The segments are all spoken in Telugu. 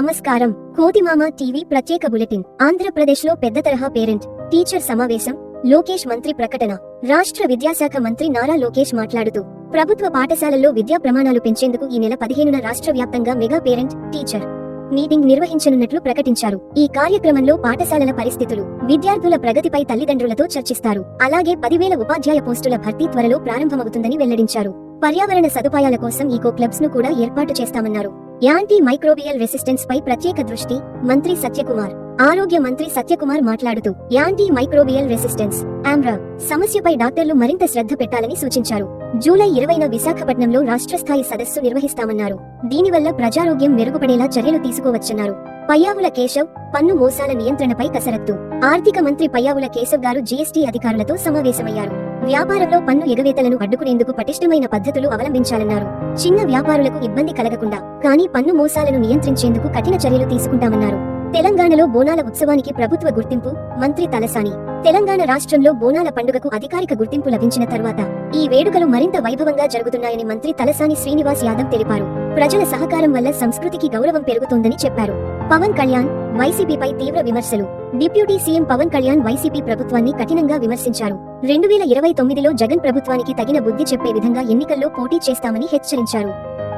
నమస్కారం. కోతిమామ టీవీ ప్రత్యేక బులెటిన్. ఆంధ్రప్రదేశ్లో పెద్ద తరహా పేరెంట్ టీచర్ సమావేశం లోకేష్ మంత్రి ప్రకటన. రాష్ట్ర విద్యాశాఖ మంత్రి నారా లోకేష్ మాట్లాడుతూ ప్రభుత్వ పాఠశాలల్లో విద్యా ప్రమాణాలు పెంచేందుకు ఈ నెల పదిహేనున రాష్ట్ర వ్యాప్తంగా మెగా పేరెంట్ టీచర్ మీటింగ్ నిర్వహించనున్నట్లు ప్రకటించారు. ఈ కార్యక్రమంలో పాఠశాలల పరిస్థితులు విద్యార్థుల ప్రగతిపై తల్లిదండ్రులతో చర్చిస్తారు. అలాగే పదివేల ఉపాధ్యాయ పోస్టుల భర్తీ త్వరలో ప్రారంభమవుతుందని వెల్లడించారు. పర్యావరణ సదుపాయాల కోసం ఈకో క్లబ్స్ను కూడా ఏర్పాటు చేస్తామన్నారు. యాంటీ మైక్రోబియల్ రెసిస్టెన్స్ పై ప్రత్యేక దృష్టి మంత్రి సత్యకుమార్. ఆరోగ్య మంత్రి సత్యకుమార్ మాట్లాడుతూ యాంటీ మైక్రోబియల్ రెసిస్టెన్స్ ఆమ్రా సమస్యపై డాక్టర్లు మరింత శ్రద్ధ పెట్టాలని సూచించారు. జూలై ఇరవైన విశాఖపట్నంలో రాష్ట్ర స్థాయి సదస్సు నిర్వహిస్తామన్నారు. దీనివల్ల ప్రజారోగ్యం మెరుగుపడేలా చర్యలు తీసుకోవచ్చన్నారు. పయ్యావుల కేశవ్ పన్ను మోసాల నియంత్రణపై కసరత్తు. ఆర్థిక మంత్రి పయ్యావుల కేశవ్ గారు జీఎస్టీ అధికారులతో సమావేశమయ్యారు. వ్యాపారంలో పన్ను ఎగవేతలను అడ్డుకునేందుకు పటిష్టమైన పద్ధతులు అవలంబించాలన్నారు. చిన్న వ్యాపారులకు ఇబ్బంది కలగకుండా కానీ పన్ను మోసాలను నియంత్రించేందుకు కఠిన చర్యలు తీసుకుంటామన్నారు. తెలంగాణలో బోనాల ఉత్సవానికి ప్రభుత్వ గుర్తింపు మంత్రి తలసాని. తెలంగాణ రాష్ట్రంలో బోనాల పండుగకు అధికారిక గుర్తింపు లభించిన తర్వాత ఈ వేడుకలు మరింత వైభవంగా జరుగుతున్నాయని మంత్రి తలసాని శ్రీనివాస్ యాదవ్ తెలిపారు. ప్రజల సహకారం వల్ల సంస్కృతికి గౌరవం పెరుగుతోందని చెప్పారు. పవన్ కళ్యాణ్ వైసీపీపై తీవ్ర విమర్శలు. Deputy CM Pawan Kalyan YCP ప్రభుత్వాన్ని కఠినంగా విమర్శించారు. రెండు వేల ఇరవై తొమ్మిదిలో జగన్ ప్రభుత్వానికి తగిన బుద్ధి చెప్పే విధంగా ఎన్నికల్లో పోటీ చేస్తామని హెచ్చరించారు.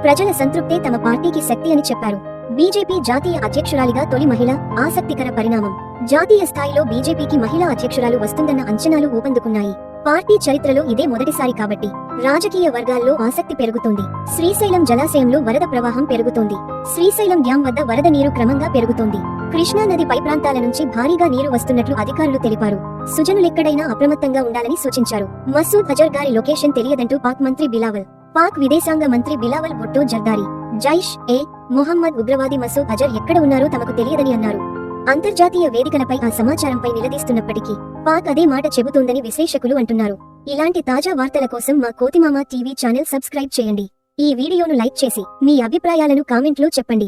ప్రజల సంతృప్తే తమ పార్టీకి శక్తి అని చెప్పారు. బీజేపీ జాతీయ అధ్యక్షురాలిగా తొలి మహిళ ఆసక్తికర పరిణామం. జాతీయ స్థాయిలో బీజేపీకి మహిళా అధ్యక్షురాలు వస్తుందన్న అంచనాలు ఊపందుకున్నాయి. పార్టీ చరిత్రలో ఇదే మొదటిసారి కాబట్టి రాజకీయ వర్గాల్లో ఆసక్తి పెరుగుతోంది. శ్రీశైలం జలాశయంలో వరద ప్రవాహం పెరుగుతోంది. శ్రీశైలం డ్యాం వద్ద వరద నీరు క్రమంగా పెరుగుతోంది. కృష్ణా నది పై ప్రాంతాల నుంచి భారీగా నీరు వస్తున్నట్లు అధికారులు తెలిపారు. సుజనులెక్కడైనా అప్రమత్తంగా ఉండాలని సూచించారు. మసూద్ అజర్ గారి లొకేషన్ తెలియదంటూ పాక్ మంత్రి బిలావల్ పాక్ విదేశాంగ మంత్రి బిలావల్ భుట్టో జర్దారి జైష్ ఏ మొహమ్మద్ ఉగ్రవాది మసూద్ అజర్ ఎక్కడ ఉన్నారో తమకు తెలియదని అన్నారు. అంతర్జాతీయ వేదికలపై ఆ సమాచారంపై నిలదీస్తున్నప్పటికీ పాక్ అదే మాట చెబుతోందని విశ్లేషకులు అంటున్నారు. ఇలాంటి తాజా వార్తల కోసం మా కోతిమామ టీవీ ఛానల్ సబ్స్క్రైబ్ చేయండి. ఈ వీడియోను లైక్ చేసి మీ అభిప్రాయాలను కామెంట్లో చెప్పండి.